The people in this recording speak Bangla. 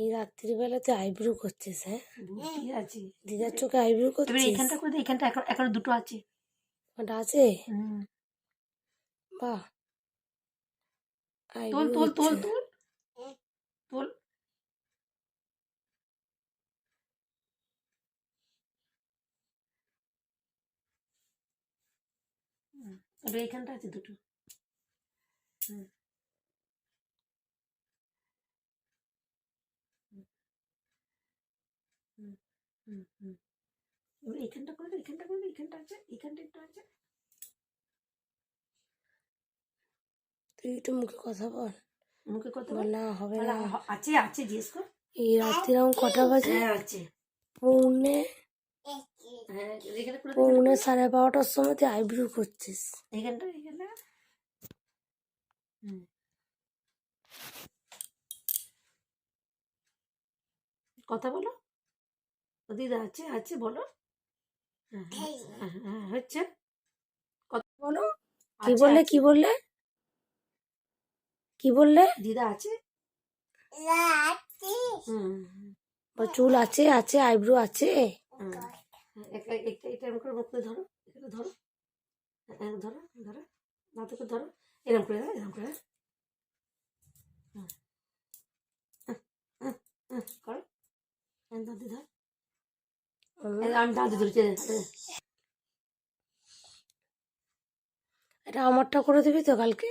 এই রাত্রিবেলাতে আইব্রু করছিস হ্যাঁ? আছে। দিদার চোখে আইব্রু করছিস? এখানটা করে এখানটা এখন এখন দুটো আছে। ওটা আছে। বাহ। তোল তোল তোল তোল। তোল। এখানটা আছে দুটো। হুম। হুম, হুম, হুম। এবার এখানটা করে এখানটা করে এখানটা আছে এখানটা একটু আছে। তুই একটু মুখে কথা বল। মুখে কত বল। না হবে না। আছে আছে জিজ্ঞেস কর। এই রাত্রি এখন কটা বাজে? হ্যাঁ আছে। পৌনে হ্যাঁ পৌনে সাড়ে বারোটার সময় তুই আইব্রু করছিস। এখানটা এখানটা। কথা বলো। দিদা আছে আছে বলো। হ্যাঁ হ্যাঁ, হ্যাঁ, হ্যাঁ, হচ্ছে। বলো। কি বললে। কি বললে? কি বললে? দিদা আছে? চুল আছে আছে আইব্রু আছে। হুম। একটা একটা এটা এরকম করে মুখ ধরো ধরো। ধরো ধরো। মাথা করে ধরো। এরকম করে এরকম করে ধর এই আমি দাদি ধরেছি এই, এই। এটা আমারটা করে দিবি তো কালকে?